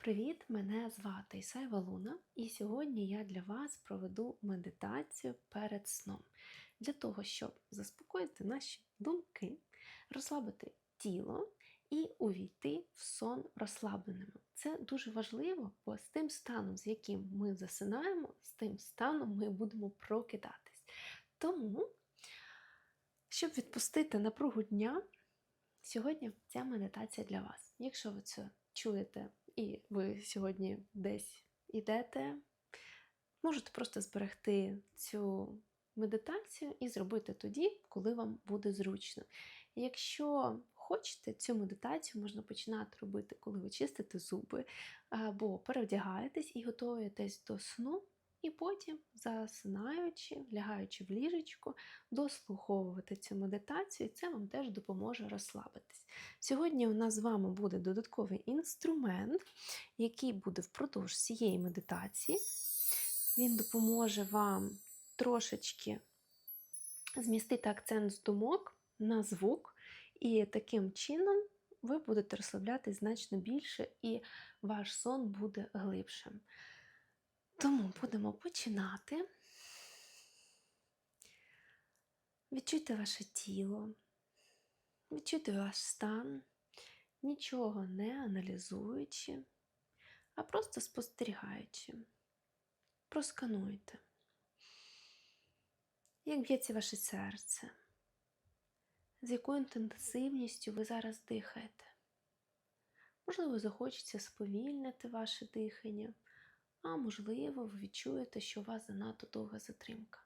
Привіт! Мене звати Ісайва Луна, і сьогодні я для вас проведу медитацію перед сном для того, щоб заспокоїти наші думки, розслабити тіло і увійти в сон розслабленими. Це дуже важливо, бо з тим станом, з яким ми засинаємо, з тим станом ми будемо прокидатись. Тому, щоб відпустити напругу дня, сьогодні ця медитація для вас. Якщо ви це чуєте і ви сьогодні десь йдете, можете просто зберегти цю медитацію і зробити тоді, коли вам буде зручно. Якщо хочете, цю медитацію можна починати робити, коли ви чистите зуби, або перевдягаєтесь і готуєтесь до сну. І потім, засинаючи, лягаючи в ліжечку, дослуховувати цю медитацію, і це вам теж допоможе розслабитись. Сьогодні у нас з вами буде додатковий інструмент, який буде впродовж цієї медитації. Він допоможе вам трошечки змістити акцент з думок на звук, і таким чином ви будете розслаблятись значно більше, і ваш сон буде глибшим. Тому будемо починати. Відчуйте ваше тіло, відчуйте ваш стан, нічого не аналізуючи, а просто спостерігаючи. Проскануйте, як б'ється ваше серце, з якою інтенсивністю ви зараз дихаєте. Можливо, захочеться сповільнити ваше дихання а можливо, ви відчуєте, що у вас занадто довга затримка.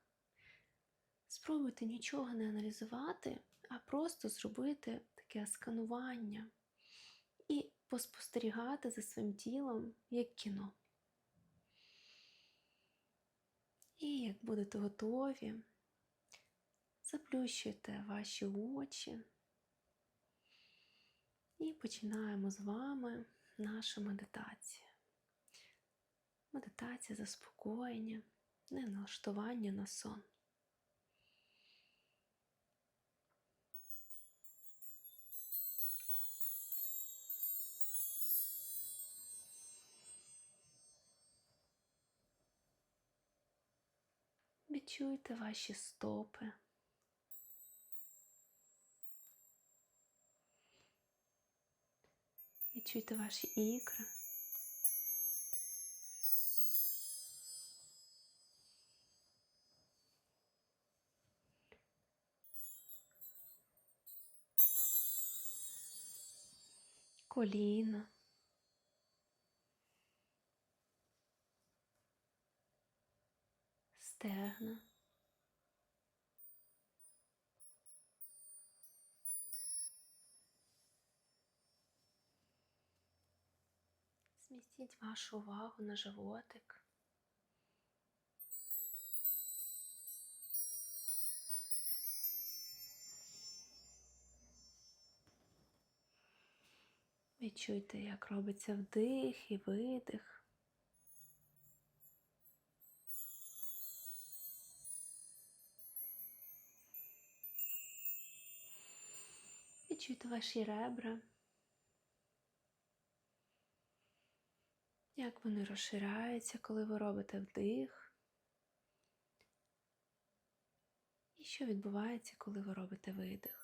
Спробуйте нічого не аналізувати, а просто зробити таке сканування і поспостерігати за своїм тілом як кіно. І як будете готові, заплющуйте ваші очі і починаємо з вами нашу медитацію медитація, заспокоєння, не налаштування на сон. Відчуйте ваші стопи. Відчуйте ваші ікри. Коліна. Стегна. Змістіть вашу увагу на животик. Відчуйте, як робиться вдих і видих. Відчуйте ваші ребра, як вони розширяються, коли ви робите вдих. І що відбувається, коли ви робите видих.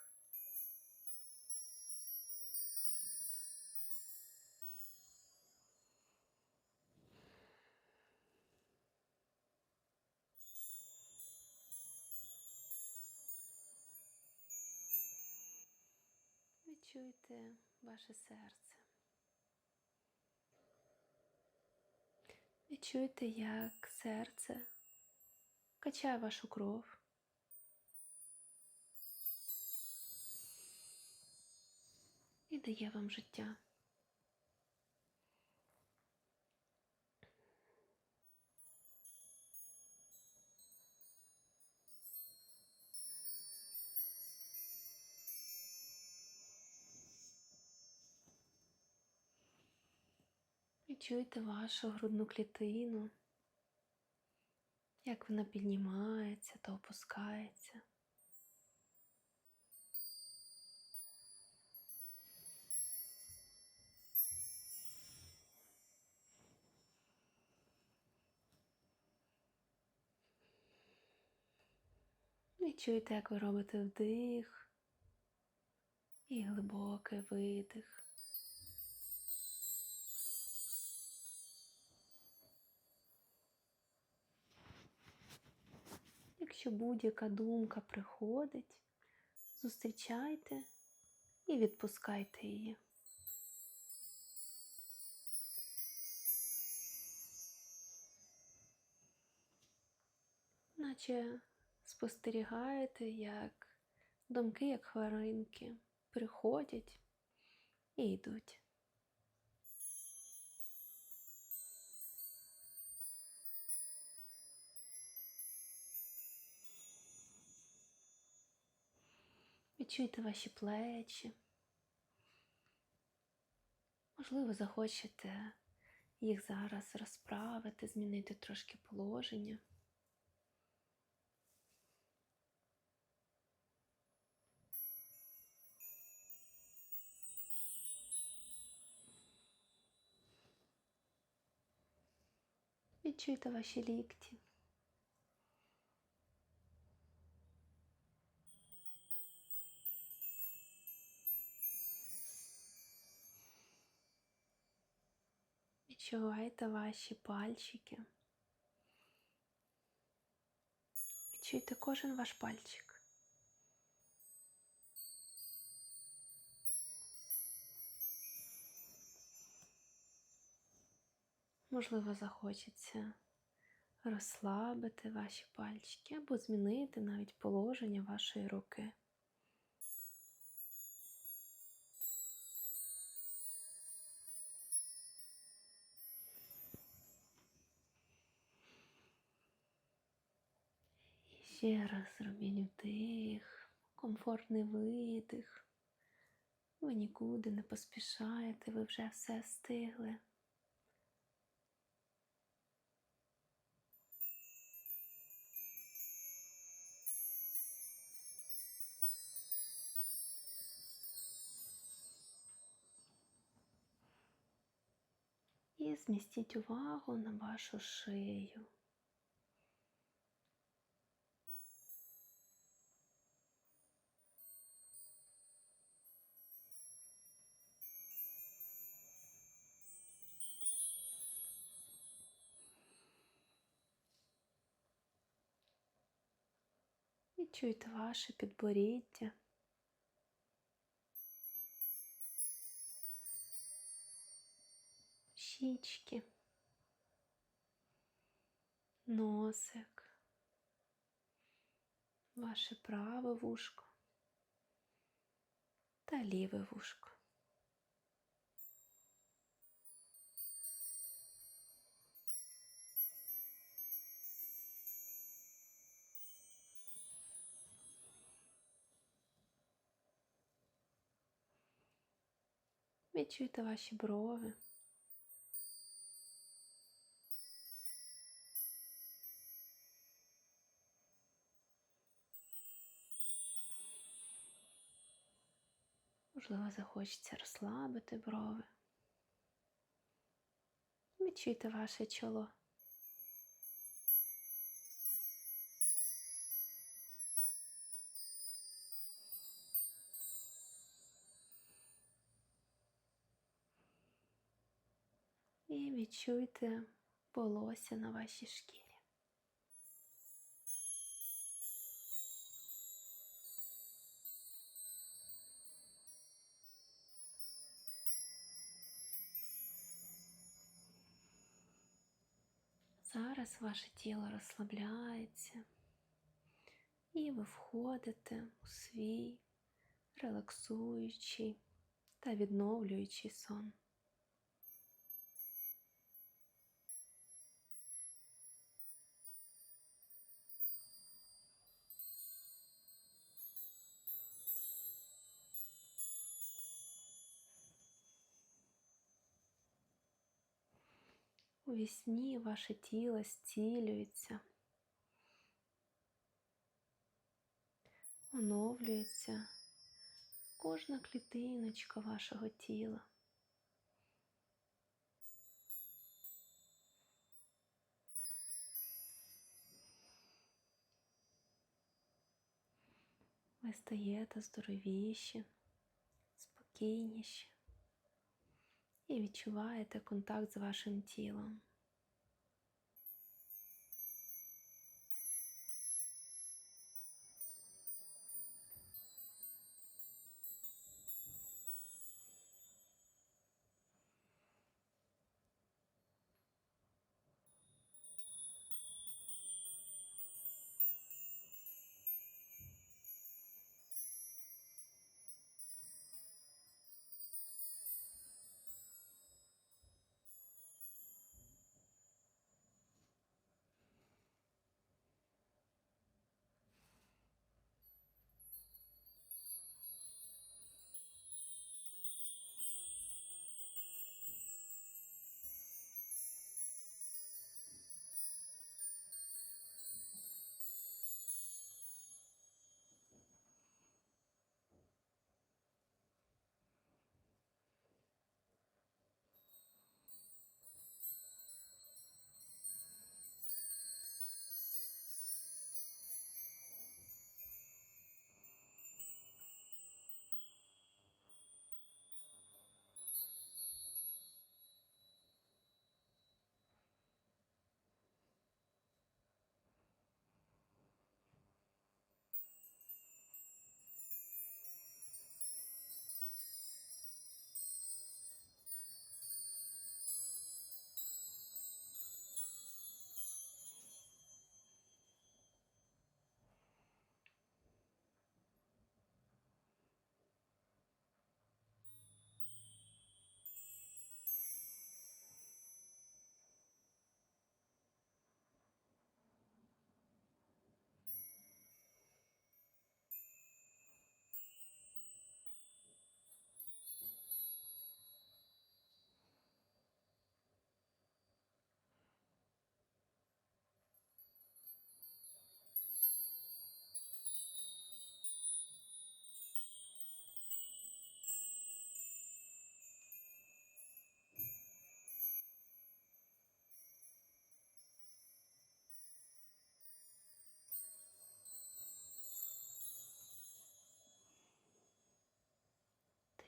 Відчуйте ваше серце. Відчуйте, як серце качає вашу кров. І дає вам життя. Відчуйте вашу грудну клітину, як вона піднімається та опускається. І Відчуйте, як ви робите вдих і глибокий видих. Якщо будь-яка думка приходить, зустрічайте і відпускайте її. Наче спостерігаєте, як думки, як хваринки, приходять і йдуть. Відчуйте ваші плечі. Можливо, захочете їх зараз розправити, змінити трошки положення. Відчуйте ваші лікті. Відчувайте ваші пальчики. Відчуйте кожен ваш пальчик. Можливо, захочеться розслабити ваші пальчики або змінити навіть положення вашої руки. Ще раз зробіть вдих, комфортний видих. Ви нікуди не поспішаєте, ви вже все встигли. І змістіть увагу на вашу шию. Відчуйте ваше підборіддя. щічки, носик, ваше праве вушко та ліве вушко. Відчуйте ваші брови. Можливо, захочеться розслабити брови. Відчуйте ваше чоло. Відчуйте волосся на вашій шкірі. Зараз ваше тіло розслабляється, і ви входите у свій релаксуючий та відновлюючий сон. У вісні ваше тіло зцілюється, оновлюється кожна клітиночка вашого тіла. ви стаєте здоровіші, спокійніші і відчуваєте контакт з вашим тілом.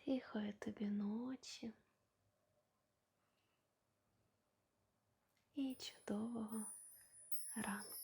Тихої тобі ночі і чудового ранку.